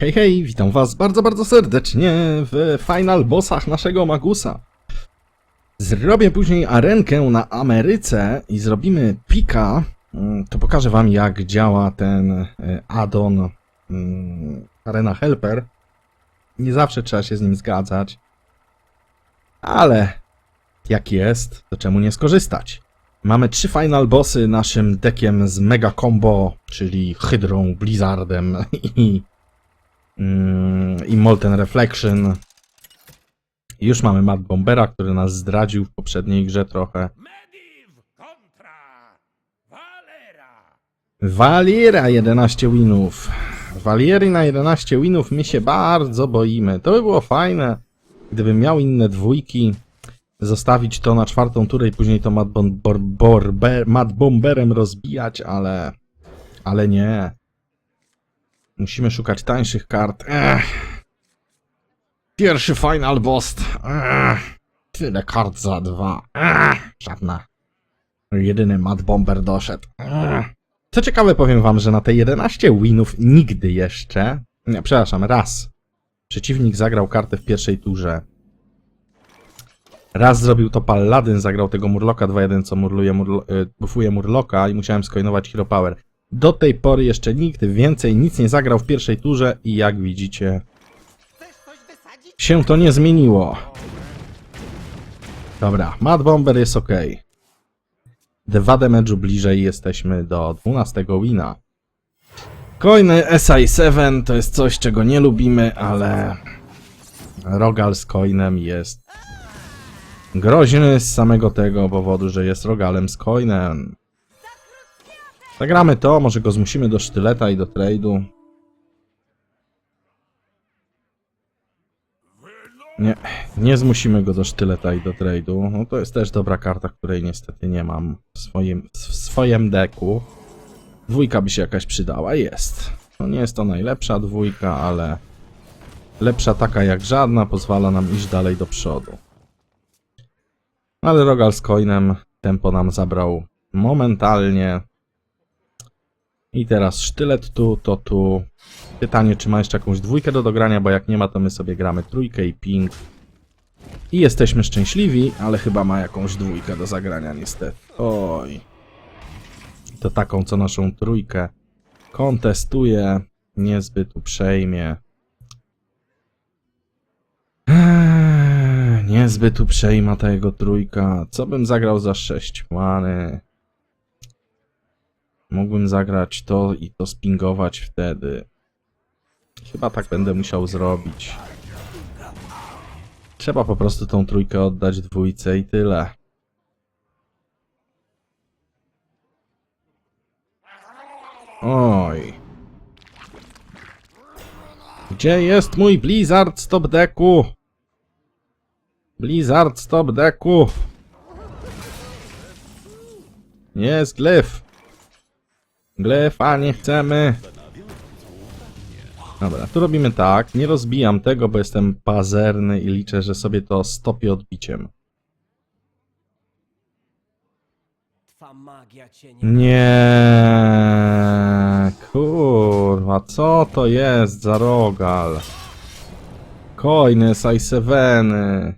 Hej, hej, witam was bardzo, bardzo serdecznie w final bossach naszego Magusa. Zrobię później arenkę na Ameryce i zrobimy pika. Mm, To pokażę wam jak działa ten e, addon mm, Arena Helper. Nie zawsze trzeba się z nim zgadzać. Ale jak jest, to czemu nie skorzystać? Mamy trzy final bossy naszym dekiem z Mega Combo, czyli Hydrą, Blizzardem i i Molten Reflection. Już mamy Mad Bombera, który nas zdradził w poprzedniej grze trochę. Valiera 11 winów. Waliery na 11 winów my się bardzo boimy. To by było fajne, gdybym miał inne dwójki. Zostawić to na czwartą turę i później to Mad, bon, bor, Mad Bomberem rozbijać, ale... Ale nie. Musimy szukać tańszych kart. Ech. Pierwszy final boss. Ech. Tyle kart za dwa. Ech. Żadna. Jedyny Mad Bomber doszedł. Ech. Co ciekawe, powiem wam, że na te 11 winów nigdy jeszcze. Nie, przepraszam, raz. Przeciwnik zagrał kartę w pierwszej turze. Raz zrobił to Paladyn, zagrał tego Murloka 2-1, co murluje, murlo, y, buffuje Murloka i musiałem skoinować Hero Power. Do tej pory jeszcze nikt więcej nic nie zagrał w pierwszej turze i jak widzicie, się to nie zmieniło. Dobra, Mad Bomber jest ok. Dwa damage'u bliżej jesteśmy do 12 wina. Coiny SI7 to jest coś, czego nie lubimy, ale Rogal z coinem jest groźny z samego tego powodu, że jest Rogalem z coinem. Zagramy to, może go zmusimy do sztyleta i do trade'u. Nie, nie zmusimy go do sztyleta i do trade'u. No to jest też dobra karta, której niestety nie mam w swoim, w swoim deku. Dwójka by się jakaś przydała, jest. No nie jest to najlepsza dwójka, ale lepsza taka jak żadna, pozwala nam iść dalej do przodu. Ale Rogal z coinem tempo nam zabrał momentalnie. I teraz sztylet tu, to tu. Pytanie, czy ma jeszcze jakąś dwójkę do dogrania, bo jak nie ma, to my sobie gramy trójkę i ping. I jesteśmy szczęśliwi, ale chyba ma jakąś dwójkę do zagrania niestety. Oj. To taką, co naszą trójkę kontestuje, niezbyt uprzejmie. Eee, niezbyt uprzejma ta jego trójka. Co bym zagrał za sześć many? Mógłbym zagrać to i to spingować wtedy. Chyba tak będę musiał zrobić. Trzeba po prostu tą trójkę oddać dwójce i tyle. Oj. Gdzie jest mój Blizzard Stop Decku? Blizzard Stop Decku. Jest glyf. Glyfa nie chcemy. Dobra, tu robimy tak. Nie rozbijam tego, bo jestem pazerny i liczę, że sobie to stopię odbiciem. Nie, kurwa, co to jest za rogal? Coiny, sajseweny.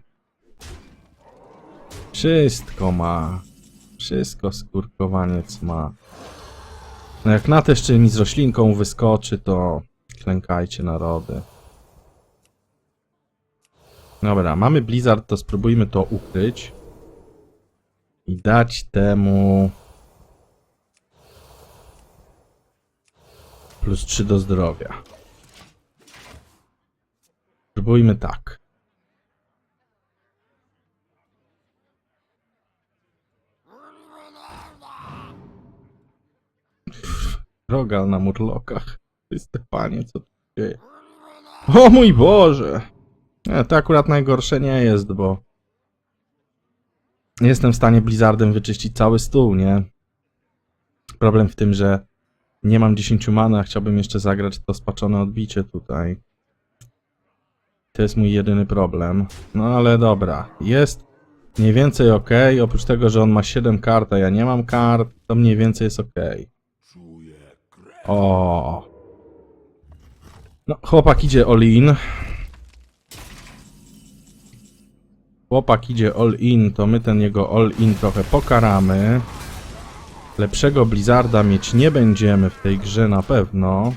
Wszystko ma. Wszystko skurkowaniec ma. No jak na jeszcze mi z roślinką wyskoczy, to klękajcie narody. Dobra, mamy Blizzard, to spróbujmy to ukryć. I dać temu... Plus 3 do zdrowia. Spróbujmy tak. Rogal na murlokach. Chryste panie, co tu dzieje? O mój Boże! Nie, to akurat najgorsze nie jest, bo jestem w stanie Blizzardem wyczyścić cały stół, nie? Problem w tym, że nie mam 10 mana, chciałbym jeszcze zagrać to spaczone odbicie tutaj. To jest mój jedyny problem. No ale dobra, jest mniej więcej ok. Oprócz tego, że on ma 7 kart, a ja nie mam kart, to mniej więcej jest ok. O. No, chłopak idzie all in. Chłopak idzie all in, to my ten jego all in trochę pokaramy. Lepszego Blizzarda mieć nie będziemy w tej grze na pewno.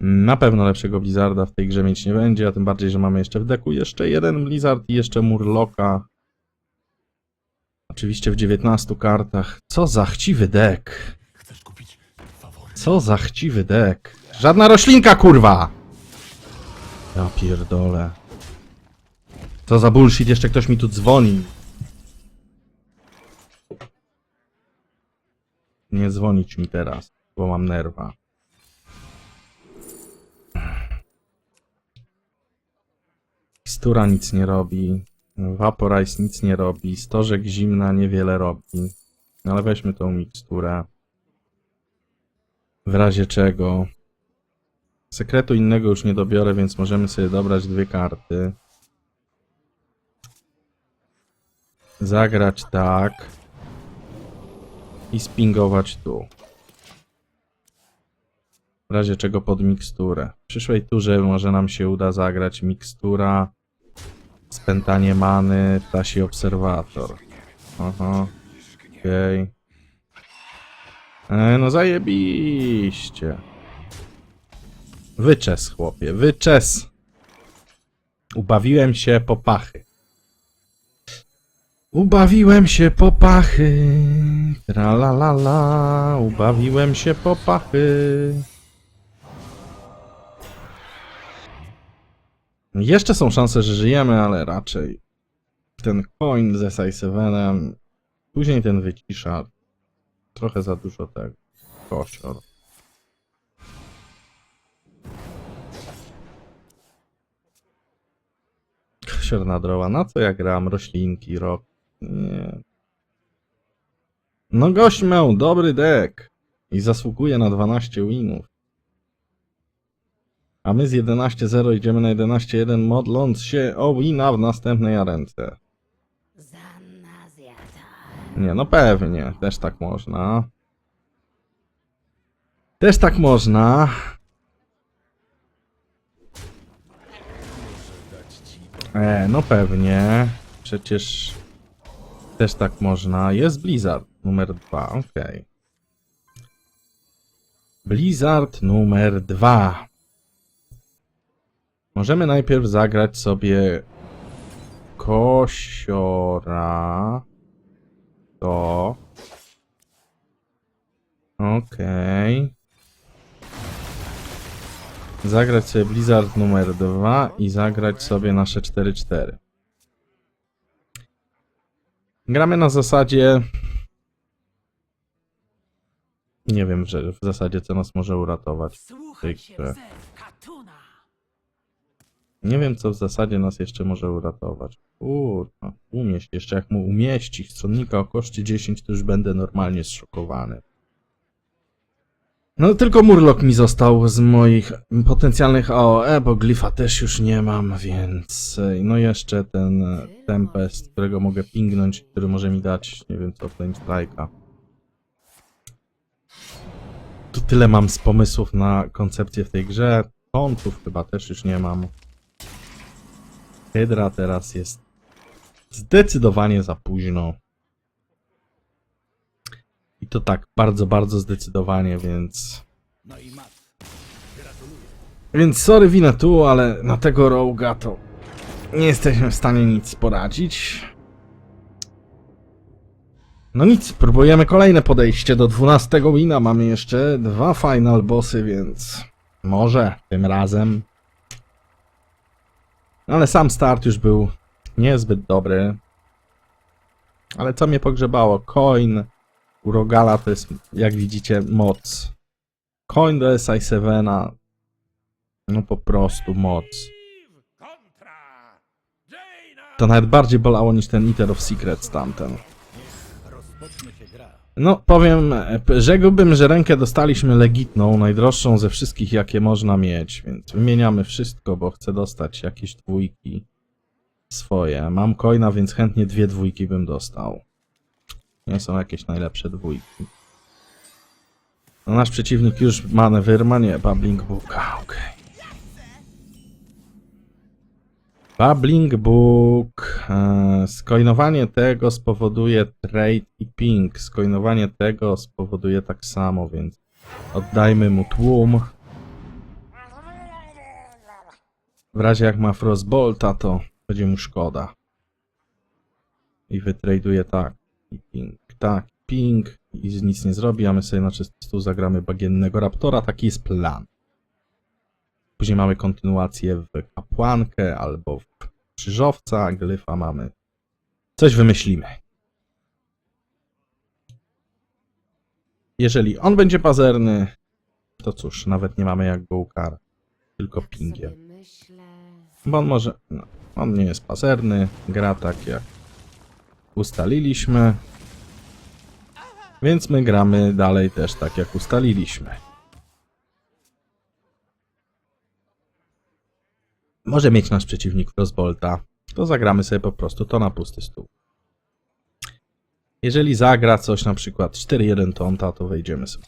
Na pewno lepszego Blizzarda w tej grze mieć nie będzie, a tym bardziej, że mamy jeszcze w deku jeszcze jeden Blizzard i jeszcze Murloka. Oczywiście w 19 kartach. Co za chciwy dek. Co za chciwy dek. Żadna roślinka, kurwa! Ja pierdolę. Co za bullshit, jeszcze ktoś mi tu dzwoni. Nie dzwonić mi teraz, bo mam nerwa. Stura nic nie robi. Vaporize nic nie robi. Stożek zimna niewiele robi. Ale weźmy tą miksturę. W razie czego. Sekretu innego już nie dobiorę, więc możemy sobie dobrać dwie karty. Zagrać tak. I spingować tu. W razie czego pod miksturę. W przyszłej turze może nam się uda zagrać mikstura, spętanie many, ptasi obserwator. Aha. Okej. E, no zajebiście. Wyczes, chłopie, wyczes. Ubawiłem się po pachy. Ubawiłem się po pachy. Tra la la la. Ubawiłem się po pachy. Jeszcze są szanse, że żyjemy, ale raczej ten coin ze Sai-7, później ten wycisza. Trochę za dużo tego. Kosior. Kosior na droła. Na co ja gram? Roślinki, rok. Nie. No gość miał dobry deck. I zasługuje na 12 winów. A my z 11-0 idziemy na 11-1 modląc się o wina w następnej arence. Nie, no pewnie, też tak można. Też tak można. E, no pewnie. Przecież też tak można. Jest Blizzard numer dwa, okej. Blizzard numer dwa. Możemy najpierw zagrać sobie Kosiora. To. Okej. Zagrać sobie Blizzard numer 2 i zagrać sobie nasze 4-4. Gramy na zasadzie. Nie wiem, że w zasadzie co nas może uratować. Słuchaj się. Nie wiem, co w zasadzie nas jeszcze może uratować. Kurwa, umieść. Jeszcze jak mu umieści stronnika o koszcie 10, to już będę normalnie zszokowany. No tylko Murloc mi został z moich potencjalnych AOE, bo Glifa też już nie mam, więc... e, No jeszcze ten e, Tempest, którego mogę pingnąć, który może mi dać, nie wiem co, Flame Strike'a. Tu tyle mam z pomysłów na koncepcję w tej grze. Kątów chyba też już nie mam. Hydra teraz jest zdecydowanie za późno. I to tak, bardzo, bardzo zdecydowanie, więc... No i mat. Gratuluję. Więc sorry winę tu, ale na tego roga to nie jesteśmy w stanie nic poradzić. No nic, próbujemy kolejne podejście do 12 wina. Mamy jeszcze dwa final bossy, więc może tym razem. Ale sam start już był niezbyt dobry. Ale co mnie pogrzebało? Coin u Rogala to jest, jak widzicie, moc. Coin do SI7 no po prostu moc. To nawet bardziej bolało niż ten Eater of Secrets tamten. No, powiem, e, rzekłbym, że rękę dostaliśmy legitną, najdroższą ze wszystkich, jakie można mieć, więc wymieniamy wszystko, bo chcę dostać jakieś dwójki swoje. Mam coina, więc chętnie dwie dwójki bym dostał. Nie są jakieś najlepsze dwójki. No, nasz przeciwnik już ma Neverma, nie, Babbling Booka, okej. Babbling Book. E, skoinowanie tego spowoduje trade i ping. Skoinowanie tego spowoduje tak samo, więc oddajmy mu tłum. W razie jak ma Frostbolta, to będzie mu szkoda. I wytraduje tak. I ping, tak, ping. I nic nie zrobi, a my sobie na czysty stół zagramy bagiennego Raptora. Taki jest plan. Później mamy kontynuację w kapłankę albo w krzyżowca, glyfa mamy. Coś wymyślimy. Jeżeli on będzie pazerny, to cóż, nawet nie mamy jak go ukarać. Tylko pingiem. Bo on może. No, on nie jest pazerny, gra tak jak ustaliliśmy. Więc my gramy dalej też tak jak ustaliliśmy. Może mieć nasz przeciwnik Frostbolta, to zagramy sobie po prostu to na pusty stół. Jeżeli zagra coś na przykład 4-1 tonta, to wejdziemy sobie.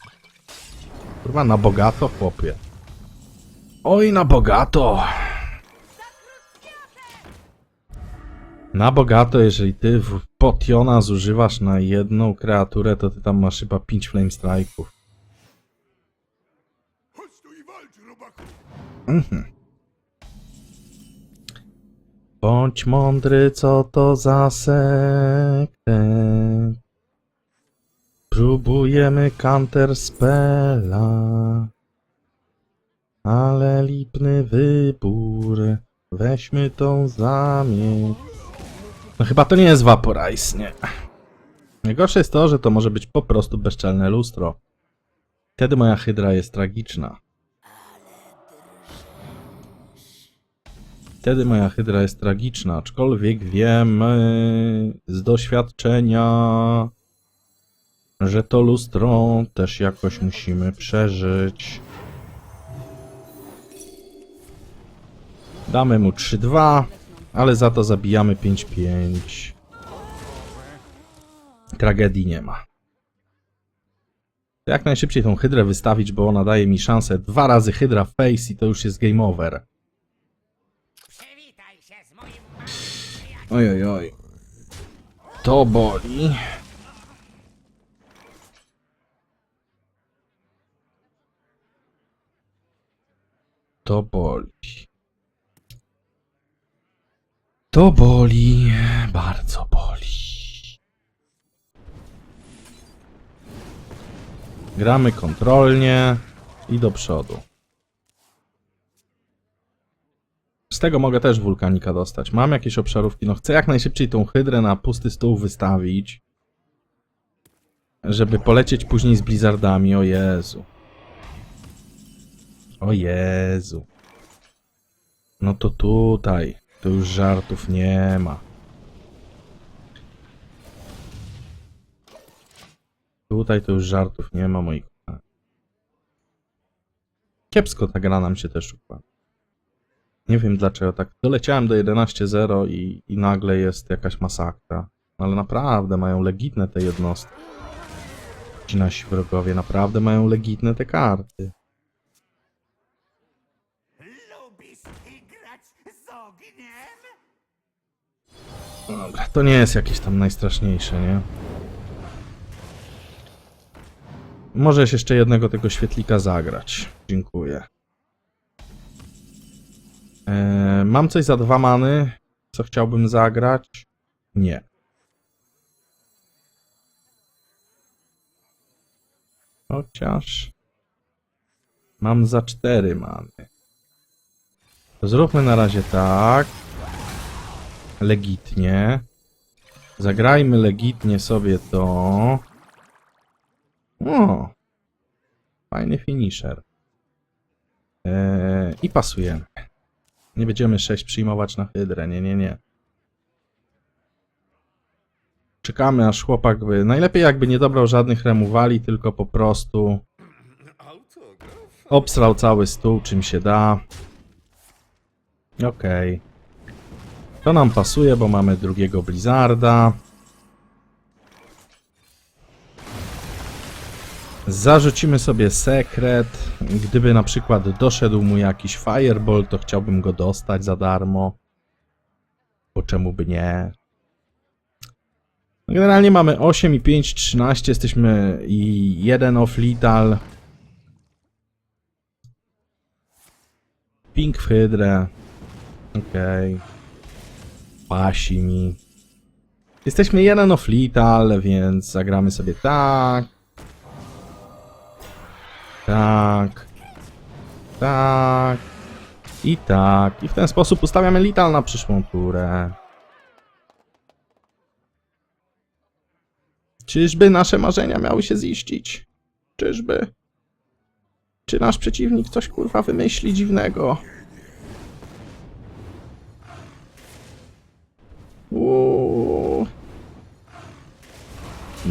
Kurwa, na bogato, chłopie. Oj, na bogato! Na bogato, jeżeli ty potiona zużywasz na jedną kreaturę, to ty tam masz chyba 5 flame strike'ów. Chodź Bądź mądry, co to za sekret. Próbujemy counter spella. Ale lipny wybór. Weźmy tą zamieć. No chyba to nie jest Vaporize, nie. Najgorsze jest to, że to może być po prostu bezczelne lustro. Wtedy moja hydra jest tragiczna. Wtedy moja hydra jest tragiczna, aczkolwiek wiemy z doświadczenia, że to lustro też jakoś musimy przeżyć. Damy mu 3-2, ale za to zabijamy 5-5. Tragedii nie ma. Jak najszybciej tą hydrę wystawić, bo ona daje mi szansę dwa razy hydra face i to już jest game over. Oj, oj, oj. To boli. To boli. To boli, bardzo boli. Gramy kontrolnie i do przodu. Z tego mogę też wulkanika dostać. Mam jakieś obszarówki. No chcę jak najszybciej tą hydrę na pusty stół wystawić. Żeby polecieć później z blizzardami. O Jezu. O Jezu. No to tutaj. To już żartów nie ma. Tutaj to już żartów nie ma, moi kochani. Kiepsko ta gra nam się też układa. Nie wiem dlaczego tak. Doleciałem do 11.0 i, i nagle jest jakaś masakra. Ale naprawdę mają legitne te jednostki. Ci nasi wrogowie naprawdę mają legitne te karty. Dobra, to nie jest jakieś tam najstraszniejsze, nie? Możesz jeszcze jednego tego świetlika zagrać. Dziękuję. Eee, mam coś za dwa many, co chciałbym zagrać? Nie. Chociaż... Mam za cztery many. Zróbmy na razie tak. Legitnie. Zagrajmy legitnie sobie to. O! Fajny finisher. Eee, I pasujemy. Nie będziemy 6 przyjmować na hydrę, nie, nie, nie. Czekamy aż chłopak by... Najlepiej jakby nie dobrał żadnych remuwali, tylko po prostu obsrał cały stół czym się da. Okej. To nam pasuje, bo mamy drugiego Blizzarda. Zarzucimy sobie sekret. Gdyby na przykład doszedł mu jakiś fireball, to chciałbym go dostać za darmo. Bo czemu by nie? Generalnie mamy 8 i 5, 13. Jesteśmy i 1 off lethal. Pink w hydrę. Okej. Pasi mi. Jesteśmy jeden off lethal, więc zagramy sobie tak. Tak. Tak. I tak. I w ten sposób ustawiamy lethal na przyszłą turę. Czyżby nasze marzenia miały się ziścić? Czyżby? Czy nasz przeciwnik coś kurwa wymyśli dziwnego?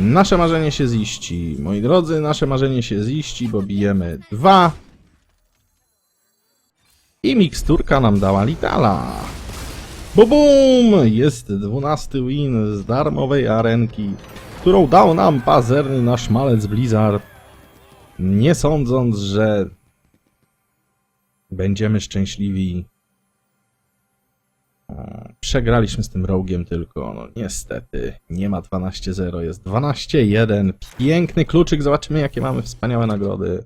Nasze marzenie się ziści. Moi drodzy, nasze marzenie się ziści, bo bijemy dwa. I miksturka nam dała litala. Bo bum! Jest dwunasty win z darmowej arenki, którą dał nam pazerny nasz malec Blizzard. Nie sądząc, że będziemy szczęśliwi. Przegraliśmy z tym rogiem tylko, no niestety, nie ma 12-0, jest 12-1, piękny kluczyk, zobaczymy jakie mamy wspaniałe nagrody.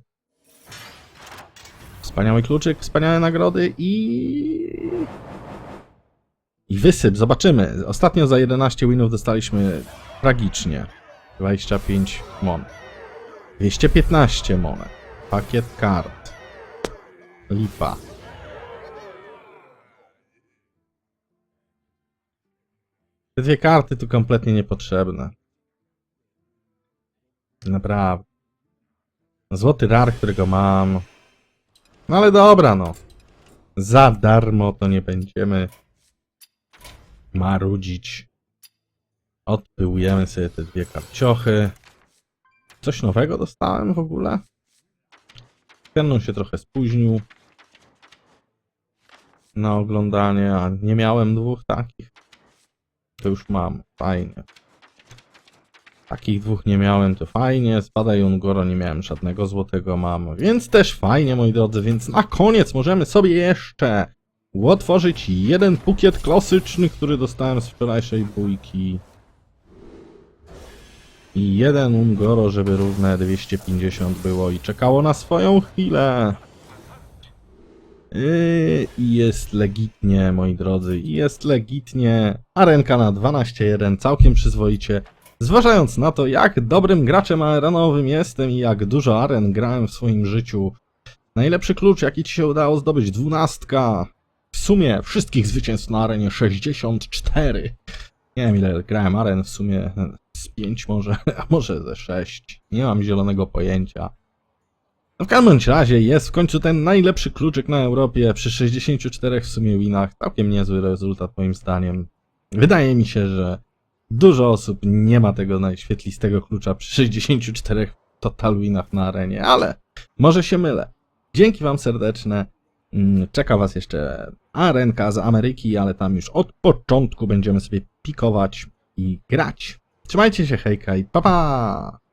Wspaniały kluczyk, wspaniałe nagrody i... I wysyp, zobaczymy. Ostatnio za 11 winów dostaliśmy tragicznie 25 mon. 215 monet. Pakiet kart. Lipa. Te dwie karty tu kompletnie niepotrzebne. Naprawdę. Złoty rar, którego mam. No ale dobra, no. Za darmo to nie będziemy marudzić. Odpyłujemy sobie te dwie karciochy. Coś nowego dostałem w ogóle? Canon się trochę spóźnił na oglądanie, a nie miałem dwóch takich. To już mam, fajnie. Takich dwóch nie miałem, to fajnie. Z Bada Jungoro nie miałem żadnego złotego mam, więc też fajnie, moi drodzy. Więc na koniec możemy sobie jeszcze otworzyć jeden bukiet klasyczny, który dostałem z wczorajszej bójki. I jeden Ungoro, żeby równe 250 było i czekało na swoją chwilę. Yy, I jest legitnie, moi drodzy, jest legitnie. Arenka na 12-1, całkiem przyzwoicie. Zważając na to, jak dobrym graczem arenowym jestem i jak dużo aren grałem w swoim życiu, najlepszy klucz, jaki ci się udało zdobyć, dwunastka. W sumie wszystkich zwycięstw na arenie 64. Nie wiem ile grałem aren, w sumie z 5 może, a może ze 6. Nie mam zielonego pojęcia. No w każdym razie jest w końcu ten najlepszy kluczyk na Europie przy 64 w sumie winach. Całkiem niezły rezultat moim zdaniem. Wydaje mi się, że dużo osób nie ma tego najświetlistego klucza przy 64 total winach na arenie, ale może się mylę. Dzięki wam serdeczne. Mm, Czeka was jeszcze arenka z Ameryki, ale tam już od początku będziemy sobie pikować i grać. Trzymajcie się, hejka i pa pa!